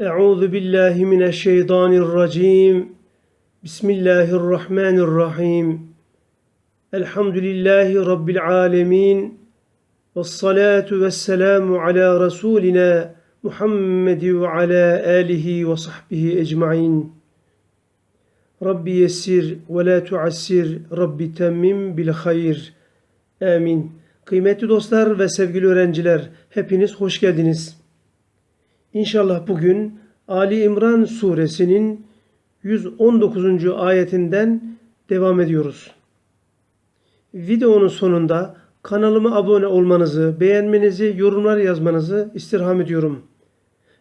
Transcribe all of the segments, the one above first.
Euzu billahi mineşşeytanirracim. Bismillahirrahmanirrahim. Elhamdülillahi rabbil alamin. Ves salatu vesselamu ala rasulina Muhammed ve ala alihi ve sahbihi ecmaîn. Rabbi yessir ve la tuassir. Rabbi temmim bil hayır. Amin. Kıymetli dostlar ve sevgili öğrenciler, hepiniz hoş geldiniz. İnşallah bugün Ali İmran suresinin 119. ayetinden devam ediyoruz. Videonun sonunda kanalıma abone olmanızı, beğenmenizi, yorumlar yazmanızı istirham ediyorum.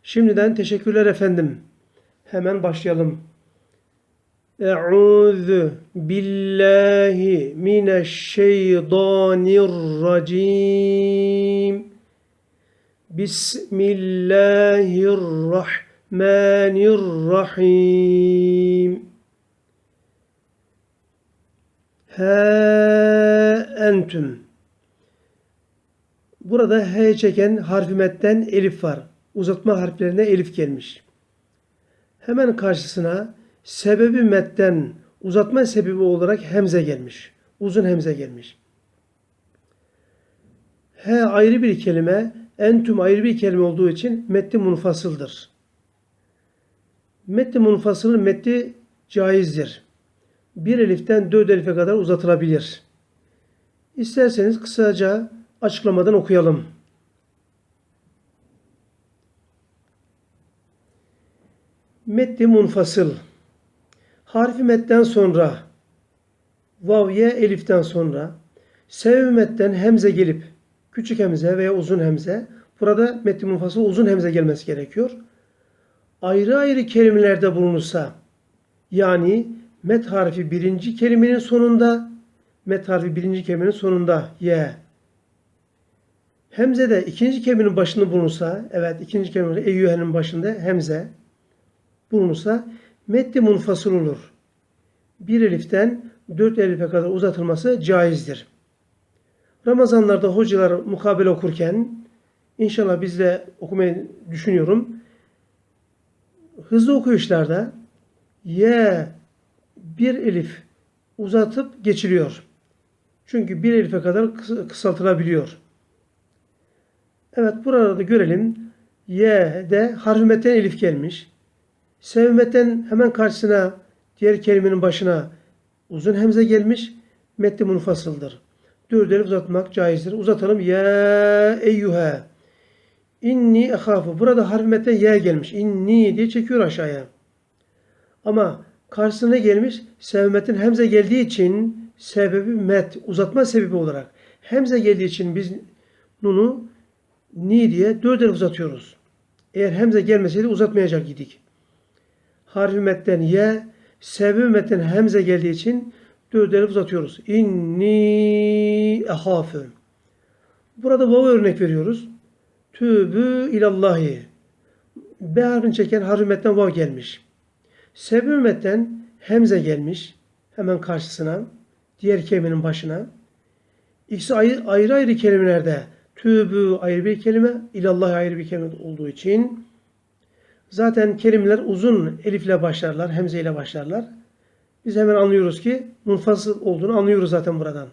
Şimdiden teşekkürler efendim. Hemen başlayalım. Euzu billahi mineşşeytanirracim. Bismillahirrahmanirrahim. Ha entüm. Burada H çeken harfi metten elif var. Uzatma harflerine elif gelmiş. Hemen karşısına sebebi metten uzatma sebebi olarak hemze gelmiş. Uzun hemze gelmiş. He ayrı bir kelime, entüm ayrı bir kelime olduğu için metni munfasıldır. Metni munfasılın metni caizdir. Bir eliften dört elife kadar uzatılabilir. İsterseniz kısaca açıklamadan okuyalım. Metni munfasıl. Harfi metten sonra vavye eliften sonra sevmetten hemze gelip küçük hemze veya uzun hemze burada metni munfasıl uzun hemze gelmesi gerekiyor. Ayrı ayrı kelimelerde bulunursa yani met harfi birinci kelimenin sonunda met harfi birinci kelimenin sonunda ye Hemze de ikinci kelimenin başında bulunursa, evet ikinci kelimenin eyyühenin başında hemze bulunursa metni munfasıl olur. Bir eliften dört elife kadar uzatılması caizdir. Ramazanlarda hocalar mukabele okurken inşallah biz de okumayı düşünüyorum. Hızlı okuyuşlarda ye bir elif uzatıp geçiliyor. Çünkü bir elife kadar kısaltılabiliyor. Evet burada da görelim. Y'de harfimetten elif gelmiş. Sevmetten hemen karşısına diğer kelimenin başına uzun hemze gelmiş. Metni munfasıldır. Dört elif uzatmak caizdir. Uzatalım. Ya eyyuha. İnni ehafu. Burada harfimetten ya gelmiş. İnni diye çekiyor aşağıya. Ama karşısına gelmiş. Sevmetin hemze geldiği için sebebi met. Uzatma sebebi olarak. Hemze geldiği için biz nunu ni diye dört el uzatıyoruz. Eğer hemze gelmeseydi uzatmayacak idik. Harfi metten ye, sebebi metten hemze geldiği için dört el uzatıyoruz. İnni ehafü. Burada vav örnek veriyoruz. Tübü ilallahi. B harfini çeken harfi metten vav gelmiş. Sebebi metten hemze gelmiş. Hemen karşısına. Diğer kelimenin başına. İkisi ayrı ayrı, ayrı kelimelerde Tübü ayrı bir kelime, ilallah ayrı bir kelime olduğu için zaten kelimeler uzun elifle başlarlar, hemze ile başlarlar. Biz hemen anlıyoruz ki munfasıl olduğunu anlıyoruz zaten buradan.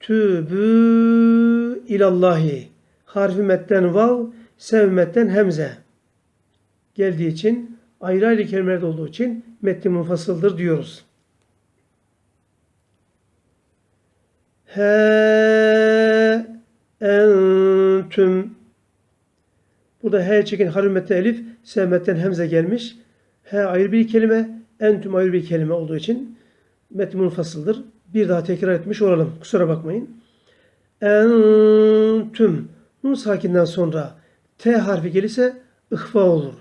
Tübü ilallahi harfi metten vav, sevmetten hemze geldiği için ayrı ayrı kelimelerde olduğu için metni munfasıldır diyoruz. He entüm Burada he çekin harumette elif, sevmetten hemze gelmiş. He ayrı bir kelime, entüm ayrı bir kelime olduğu için metni munfasıldır. Bir daha tekrar etmiş olalım. Kusura bakmayın. Entüm. Nun sakinden sonra T harfi gelirse ihfa olur.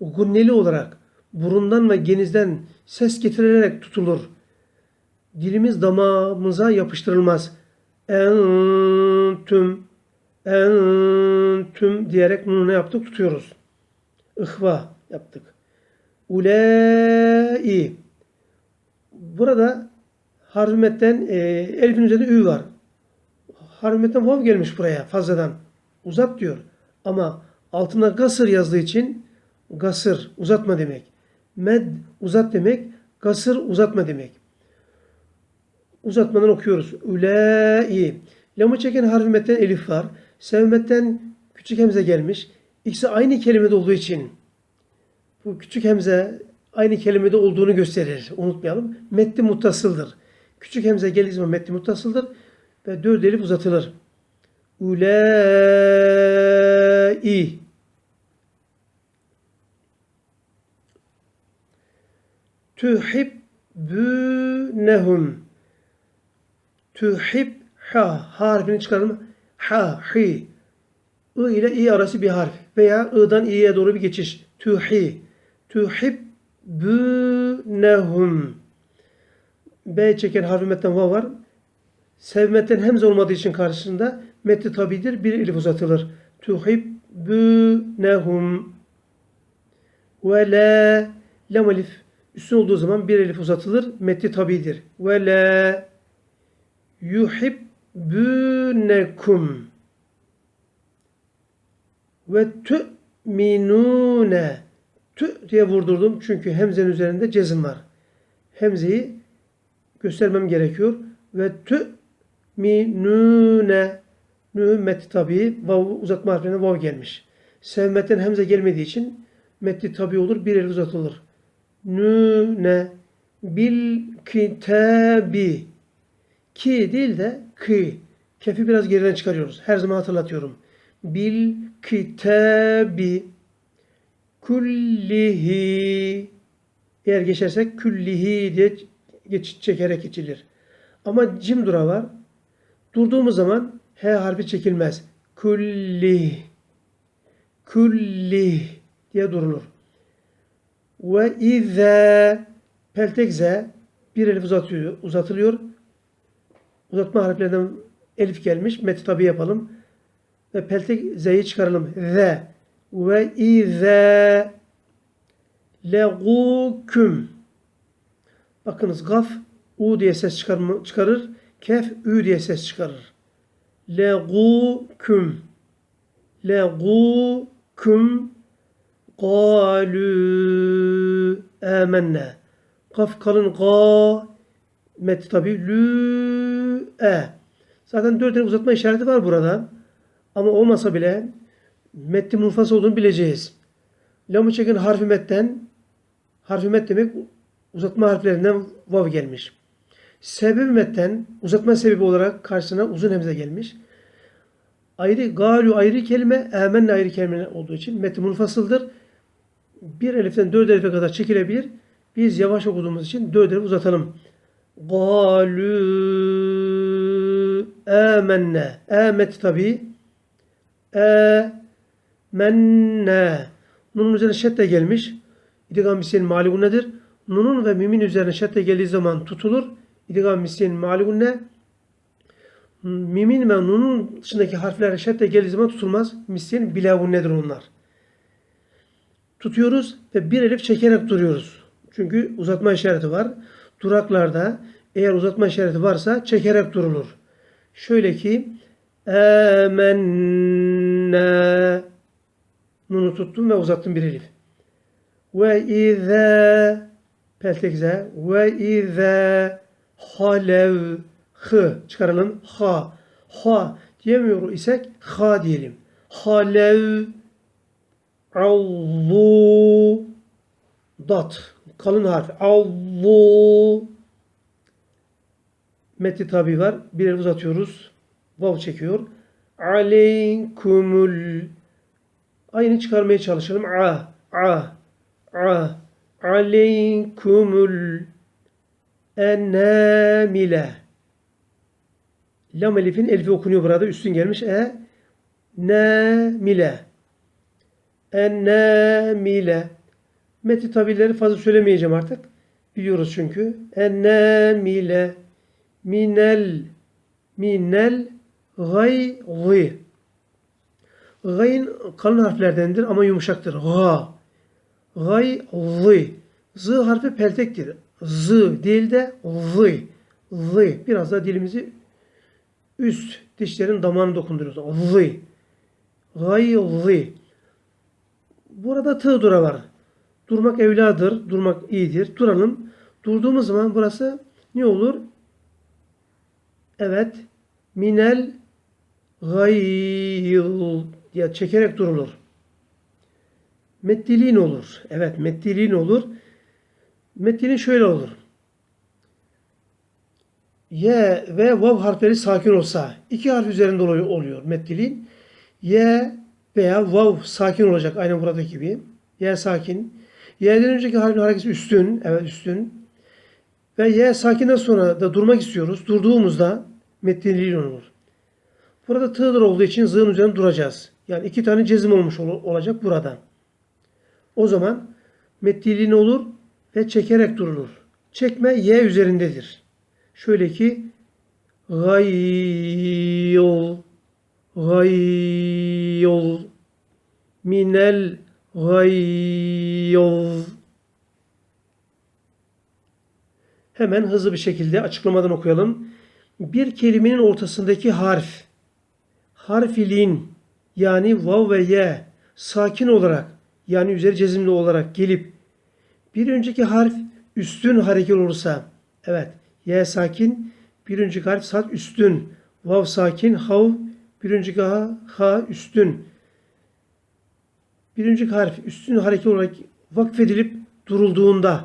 Gunneli olarak burundan ve genizden ses getirilerek tutulur dilimiz damağımıza yapıştırılmaz. Entüm, entüm diyerek bunu ne yaptık? Tutuyoruz. İhva yaptık. Ulei. Burada harfimetten e, elifin üzerinde ü var. Harfimetten vav gelmiş buraya fazladan. Uzat diyor. Ama Altında gasır yazdığı için gasır uzatma demek. Med uzat demek. Gasır uzatma demek. Uzatmadan okuyoruz. Ülâ'i. Lamı çeken harfi metten elif var. Sevmetten küçük hemze gelmiş. İkisi aynı kelimede olduğu için bu küçük hemze aynı kelimede olduğunu gösterir. Unutmayalım. Metni muttasıldır. Küçük hemze geldiği zaman metni muttasıldır ve dört elif uzatılır. Ulai. Tuhibbünehum. Tuhib ha harfini çıkaralım. Ha hi. I ile i arası bir harf veya i'dan i'ye doğru bir geçiş. Tuhi. Tuhibbünehum. B çeken harfi metten vav var. Sevmetten hemze olmadığı için karşısında metni tabidir. Bir elif uzatılır. Tuhibbünehum. Ve la lam elif üstün olduğu zaman bir elif uzatılır. Metni tabidir. Ve la yuhibbünekum ve tu'minune tü diye vurdurdum çünkü hemzenin üzerinde cezim var. Hemzeyi göstermem gerekiyor. Ve tu'minune nü metni tabi vav uzatma harfine vav gelmiş. Sevmetten hemze gelmediği için metni tabi olur. Bir el uzatılır. Nüne bil kitabi ki değil de ki. Kefi biraz geriden çıkarıyoruz. Her zaman hatırlatıyorum. Bil kitabi kullihi eğer geçersek küllihi diye geç, çekerek geçilir. Ama cim dura var. Durduğumuz zaman H harfi çekilmez. Kulli kulli diye durulur. Ve izâ peltek z bir elif uzatıyor, uzatılıyor. Uzatma harflerinden elif gelmiş. Meti tabi yapalım. Ve peltek z'yi çıkaralım. Ve ve izâ legûküm Bakınız gaf u diye ses çıkarır. Kef ü diye ses çıkarır. Legûküm Legûküm Galü amenne. Kaf kalın ga met tabi lü e. Zaten dört tane uzatma işareti var burada. Ama olmasa bile metni munfas olduğunu bileceğiz. Lamı çeken harfi metten harfi met demek uzatma harflerinden vav gelmiş. Sebebi metten uzatma sebebi olarak karşısına uzun hemze gelmiş. Ayrı galu ayrı kelime, emenne ayrı kelime olduğu için metni munfasıldır. Bir eliften dört elife kadar çekilebilir. Biz yavaş okuduğumuz için dört elif uzatalım. Galü amenne. Emet tabi. E menne. Nunun üzerine şedde gelmiş. İdgam misliyenin maligun nedir? Nunun ve mimin üzerine şedde geldiği zaman tutulur. İdgam misliyenin maligun ne? Mimin ve nunun dışındaki harfler şedde geldiği zaman tutulmaz. Misliyenin bilavun nedir onlar? Tutuyoruz ve bir elif çekerek duruyoruz. Çünkü uzatma işareti var. Duraklarda eğer uzatma işareti varsa çekerek durulur. Şöyle ki emenne Nunu tuttum ve uzattım bir elif. Ve izâ peltekze ve izâ halev hı çıkaralım ha ha diyemiyor isek ha diyelim. Halev allu dat kalın harf allu metni tabi var. Bir el uzatıyoruz. Vav çekiyor. Aleykumul Aynı çıkarmaya çalışalım. A, a, a. Aleykumul enamile. Lam elifin elifi okunuyor burada. Üstün gelmiş. E, namile. Ennamile. Meti tabileri fazla söylemeyeceğim artık. Biliyoruz çünkü. Ennamile. Minel. Minel gayzi. Gayn kalın harflerdendir ama yumuşaktır. Ga. Gay, zı. Zı harfi peltektir. Zı değil de zı. Zı. Biraz da dilimizi üst dişlerin damağını dokunduruyoruz. Zı. Gay, zı. Burada tığ dura var. Durmak evladır, durmak iyidir. Duralım. Durduğumuz zaman burası ne olur? Evet. Minel gayl diye çekerek durulur. Meddiliğin olur. Evet meddiliğin olur. Meddiliğin şöyle olur. Y ve vav harfleri sakin olsa iki harf üzerinde oluyor, meddiliğin. Y veya vav sakin olacak aynı buradaki gibi. Y sakin. Y'den önceki harfin hareketi üstün. Evet üstün. Ve Y sakinden sonra da durmak istiyoruz. Durduğumuzda meddiliğin olur. Burada tığdır olduğu için zığın üzerinde duracağız. Yani iki tane cezim olmuş ol- olacak burada. O zaman meddiliğin olur ve çekerek durulur. Çekme Y üzerindedir. Şöyle ki gayl gayl minel gayl Hemen hızlı bir şekilde açıklamadan okuyalım. Bir kelimenin ortasındaki harf harfilin yani vav ve ye sakin olarak yani üzeri cezimli olarak gelip bir önceki harf üstün hareket olursa evet ye sakin bir önceki harf sat üstün vav sakin hav bir önceki ha, ha üstün. Bir önceki harf üstün hareket olarak vakfedilip durulduğunda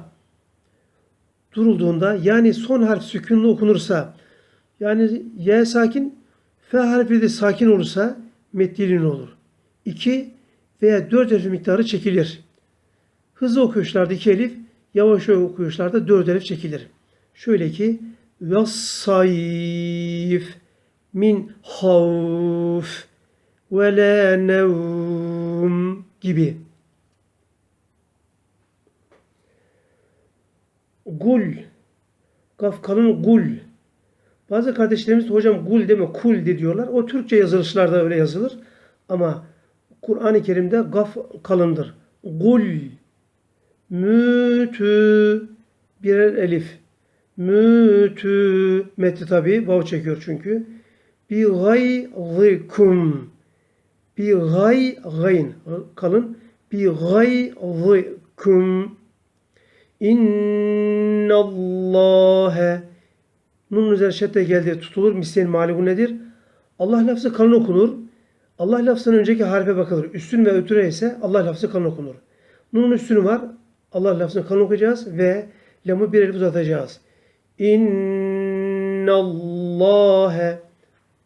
durulduğunda yani son harf sükunlu okunursa yani y sakin f harfi de sakin olursa meddilin olur. 2 veya 4 elif miktarı çekilir. Hızlı okuyuşlarda iki elif, yavaş okuyuşlarda 4 elif çekilir. Şöyle ki vassayif min havf ve la nevm gibi. Gul. Kaf kalın gul. Bazı kardeşlerimiz hocam gul deme kul de diyorlar. O Türkçe yazılışlarda öyle yazılır. Ama Kur'an-ı Kerim'de gaf kalındır. Gul. Mütü. Birer elif. Mütü. Metni tabi. Vav çekiyor çünkü. Bi gayzikum. Bi gay gayn. Kalın. Bi gayzikum. İnnallâhe Nun üzeri şedde geldi tutulur. Misleyin mali bu nedir? Allah lafzı kalın okunur. Allah lafzının önceki harfe bakılır. Üstün ve ötüre ise Allah lafzı kalın okunur. Nun'un üstünü var. Allah lafzını kalın okuyacağız ve lamı bir elif uzatacağız. İnnallâhe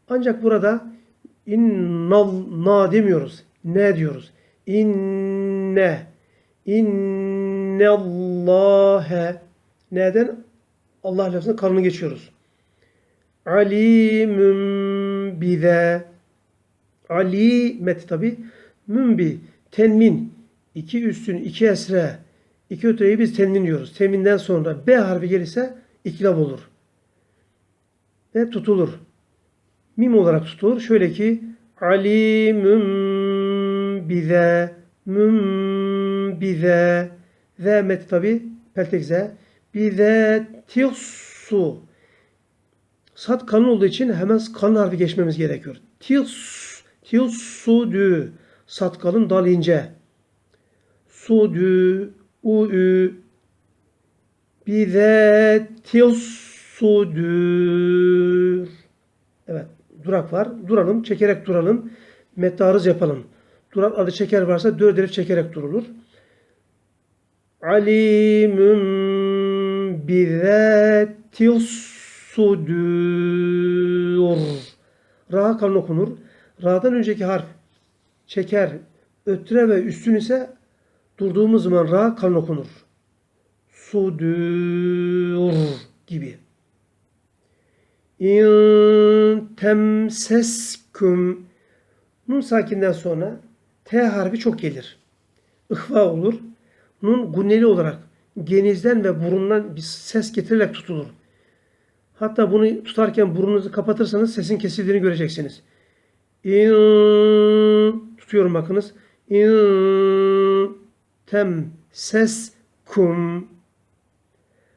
Ancak burada innal na demiyoruz. Ne diyoruz? İnne İnnallâhe Neden? Allah lafzının kalını geçiyoruz. Alimüm bize Ali meti tabi mümbi tenmin. İki üstün iki esre. İki ötreyi biz tenmin diyoruz. Tenminden sonra B harfi gelirse ikilab olur. Ve tutulur. Mim olarak tutulur. Şöyle ki alimüm bize müm bize ve meti tabi peltekze. Bize su Sat kalın olduğu için hemen kalın harfi geçmemiz gerekiyor. Tils, su dü. Sat kalın dal ince. Su dü, u ü. Bize su dür. Evet, durak var. Duralım, çekerek duralım. Mettarız yapalım. Durak adı çeker varsa dört elif çekerek durulur. Alimüm bizetis sudur. Ra kalın okunur. Ra'dan önceki harf çeker, ötre ve üstün ise durduğumuz zaman ra kalın okunur. Sudur gibi. İn temseskum Nun sakinden sonra T harfi çok gelir. İhva olur. Nun gunneli olarak genizden ve burundan bir ses getirilerek tutulur. Hatta bunu tutarken burnunuzu kapatırsanız sesin kesildiğini göreceksiniz. İn tutuyorum bakınız. İn tem ses kum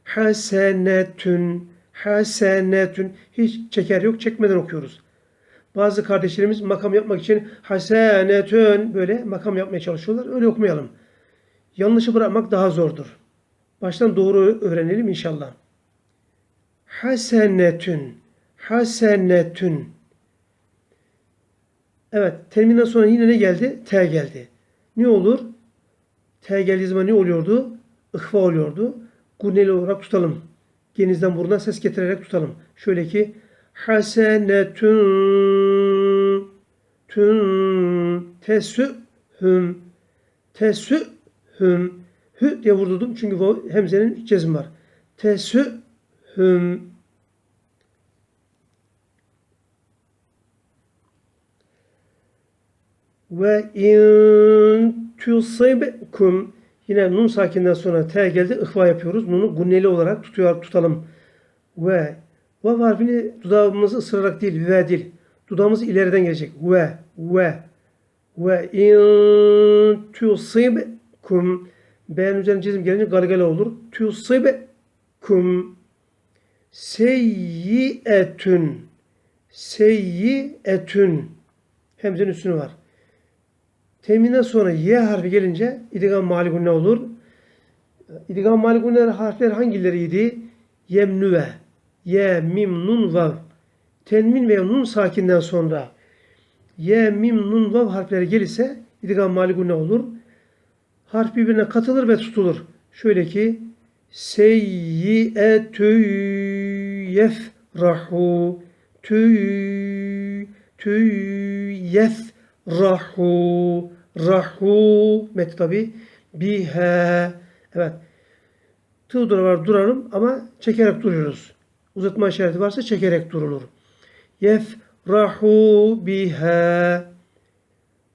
hasenetün hasenetün hiç çeker yok çekmeden okuyoruz. Bazı kardeşlerimiz makam yapmak için hasenetün böyle makam yapmaya çalışıyorlar. Öyle okumayalım. Yanlışı bırakmak daha zordur. Baştan doğru öğrenelim inşallah. Hasenetün. Hasenetün. Evet. Terminden sonra yine ne geldi? T geldi. Ne olur? T geldiği zaman ne oluyordu? İhva oluyordu. Gunneli olarak tutalım. Genizden buruna ses getirerek tutalım. Şöyle ki hasenetün tün tesühüm tesühüm hü diye vurdurdum çünkü hemzenin cezmi var. Tesühüm ve in tusibkum yine nun sakinden sonra t geldi ihva yapıyoruz. Nunu gunneli olarak tutuyor tutalım. Ve vav harfini dudağımızı ısırarak değil ve değil. Dudağımız ileriden gelecek. Ve ve ve in tusibkum B'nin üzerine çizim gelince galgala olur. Tusibkum seyyietün seyyietün hemzenin üstünü var. Teminden sonra Y harfi gelince idgam malikun ne olur? İdgam malikun harfler hangileriydi? Yemnüve, Ye, mim, nun, vav. Tenmin veya nun sakinden sonra Ye, mim, nun, vav harfleri gelirse idgam malikun ne olur? Harf birbirine katılır ve tutulur. Şöyle ki seyyietü yefrahu tü tü yefrahu rahu met tabi bihe evet tığ var durarım ama çekerek duruyoruz. Uzatma işareti varsa çekerek durulur. Yefrahu biha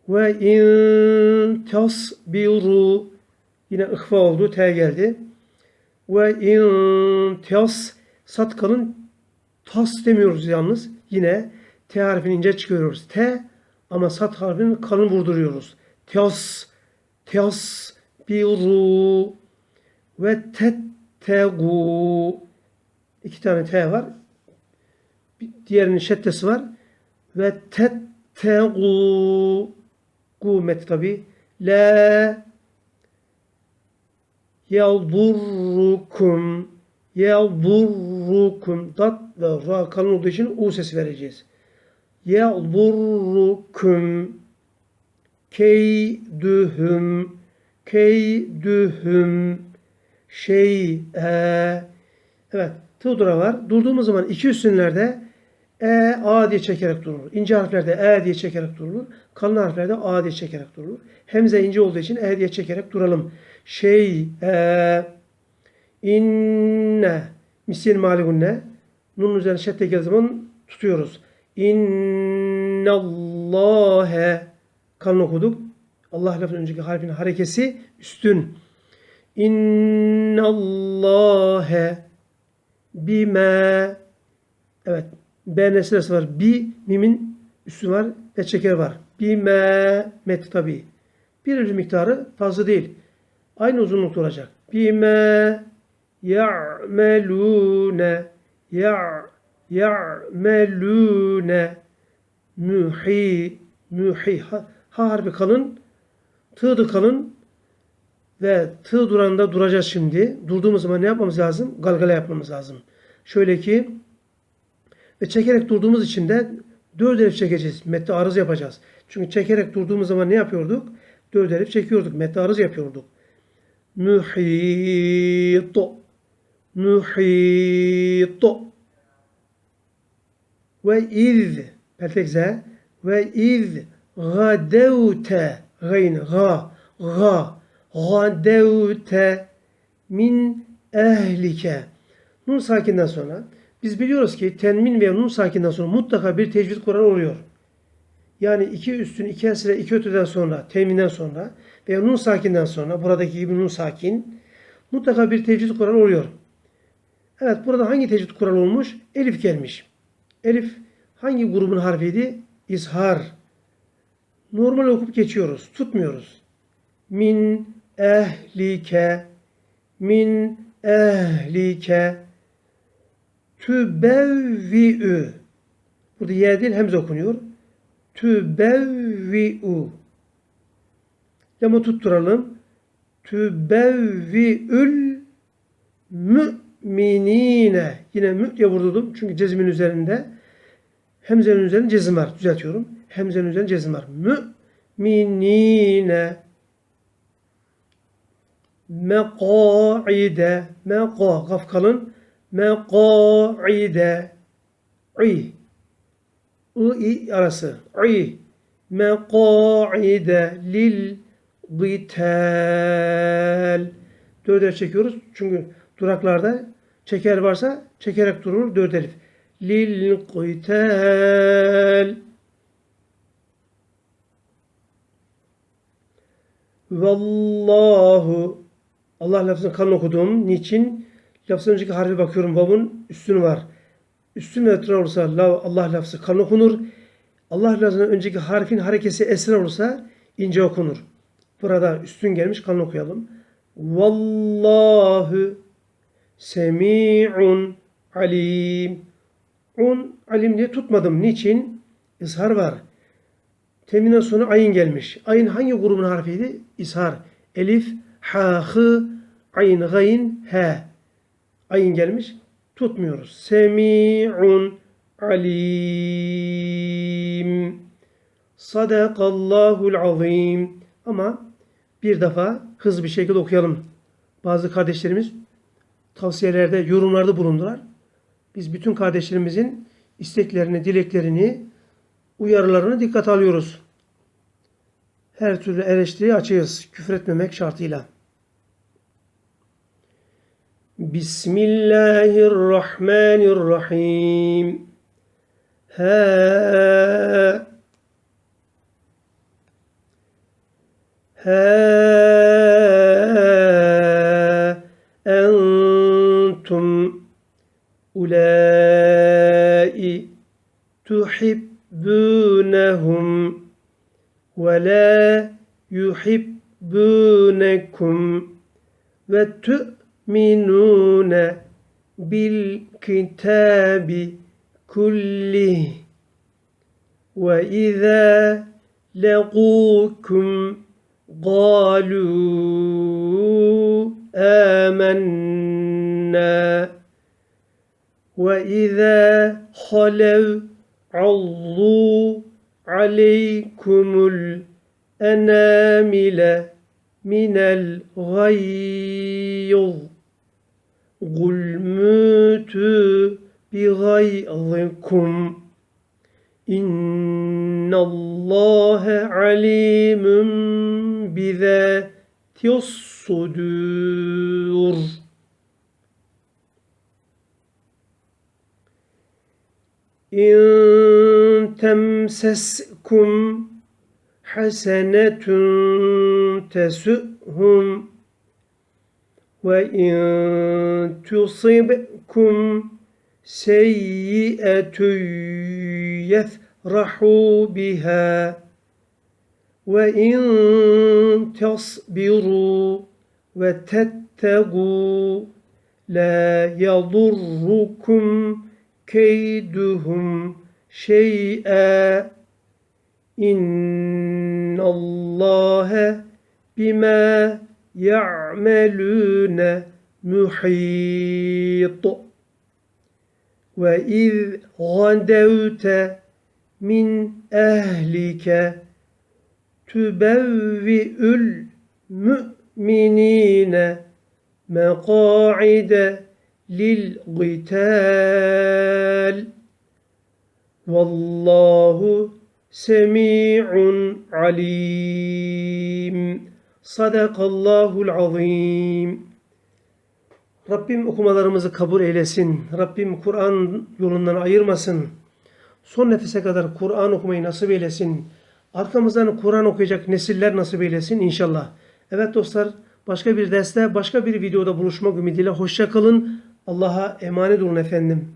ve in tasbiru yine ihfa oldu. T geldi. Ve in tas sat kalın tas demiyoruz yalnız. Yine T harfini ince çıkıyoruz. T ama sat harfini kalın vurduruyoruz. Tas tas biru ve tettegu iki tane T var. Diğerinin şeddesi var. Ve tettegu Kuvmet tabi. La yadurrukum yadurrukum dat ve ra kalın olduğu için u sesi vereceğiz. Yadurrukum keydühüm keydühüm şey evet tığdura var. Durduğumuz zaman iki üstünlerde e, A diye çekerek durulur. İnce harflerde E diye çekerek durulur. Kalın harflerde A diye çekerek durulur. Hemze ince olduğu için E diye çekerek duralım. Şey, e, inne, misil maligunne. Nun üzerine şedde geldiği zaman tutuyoruz. İnnallâhe. Kalın okuduk. Allah lafının önceki harfinin harekesi üstün. İnnallâhe bime. Evet. B nesnesi var. Bi mimin üstü var ve çeker var. Bi me met tabi. Bir ölü miktarı fazla değil. Aynı uzunlukta olacak. Bi me ya'melune ya ya'melune mühi mühi ha, ha harfi kalın tığ kalın ve tığ duranda duracağız şimdi. Durduğumuz zaman ne yapmamız lazım? Galgala yapmamız lazım. Şöyle ki ve çekerek durduğumuz için de dört elif çekeceğiz. Mette arız yapacağız. Çünkü çekerek durduğumuz zaman ne yapıyorduk? Dört elif çekiyorduk. Mette arız yapıyorduk. Mühito. Mühito. Ve iz. Peltek z. Ve iz gadevte. Gayn. Ga. Ga. Gadevte min ehlike. Nun sakinden sonra biz biliyoruz ki tenmin ve nun sakinden sonra mutlaka bir tecvid Kur'an oluyor. Yani iki üstün, iki esre, iki öteden sonra, teminden sonra veya nun sakinden sonra, buradaki gibi nun sakin, mutlaka bir tecvid Kur'an oluyor. Evet, burada hangi tecvid Kur'an olmuş? Elif gelmiş. Elif hangi grubun harfiydi? İzhar. Normal okup geçiyoruz, tutmuyoruz. Min ehlike, min ehlike, tübevvi'ü. Burada ye değil hemze okunuyor. Tübevvi'u. Lamı tutturalım. Tübevvi'ül müminine. Yine mü diye vurdurdum. Çünkü cezmin üzerinde hemzenin üzerinde cezim var. Düzeltiyorum. Hemzenin üzerinde cezim var. Müminine mekaide meka kaf kalın mekaide i i i arası i mekaide lil gitel dörder çekiyoruz çünkü duraklarda çeker varsa çekerek durur dört elif lil gitel Vallahu Allah lafzını kalın okudum. Niçin? Lafzın önceki harfi bakıyorum. Vav'ın üstünü var. Üstün ve olursa la- Allah lafzı kalın okunur. Allah lafzının önceki harfin harekesi esra olursa ince okunur. Burada üstün gelmiş kalın okuyalım. Vallahu semi'un alim. Un alim diye tutmadım. Niçin? İzhar var. Teminden sonra ayın gelmiş. Ayın hangi grubun harfiydi? İshar. Elif, ha, hı, ayn, gayn, he. Ayın gelmiş. Tutmuyoruz. Semi'un alim. Sadakallahul azim. Ama bir defa hızlı bir şekilde okuyalım. Bazı kardeşlerimiz tavsiyelerde, yorumlarda bulundular. Biz bütün kardeşlerimizin isteklerini, dileklerini, uyarılarını dikkate alıyoruz. Her türlü eleştiriye açığız. Küfür etmemek şartıyla. Bismillahirrahmanirrahim. Ha Ha تحبونهم ولا يحبونكم وتؤمنون بالكتاب كله وإذا لقوكم قالوا آمنا وإذا خلوا allu aleykumul enamile minel gayyuz gulmütü bi gayzikum İnnallâhe alimüm bize sudur. İn temseskum hasenetun tesuhum ve in tusibkum seyyi'etun yefrahu biha ve in tasbiru ve tettegu la yadurrukum keyduhum. شيئا. إن الله بما يعملون محيط. وإذ غدوت من أهلك تبوئ المؤمنين مقاعد للقتال. Vallahu semi'un alim. Sadakallahul azim. Rabbim okumalarımızı kabul eylesin. Rabbim Kur'an yolundan ayırmasın. Son nefese kadar Kur'an okumayı nasip eylesin. Arkamızdan Kur'an okuyacak nesiller nasip eylesin inşallah. Evet dostlar başka bir derste başka bir videoda buluşmak ümidiyle hoşça kalın. Allah'a emanet olun efendim.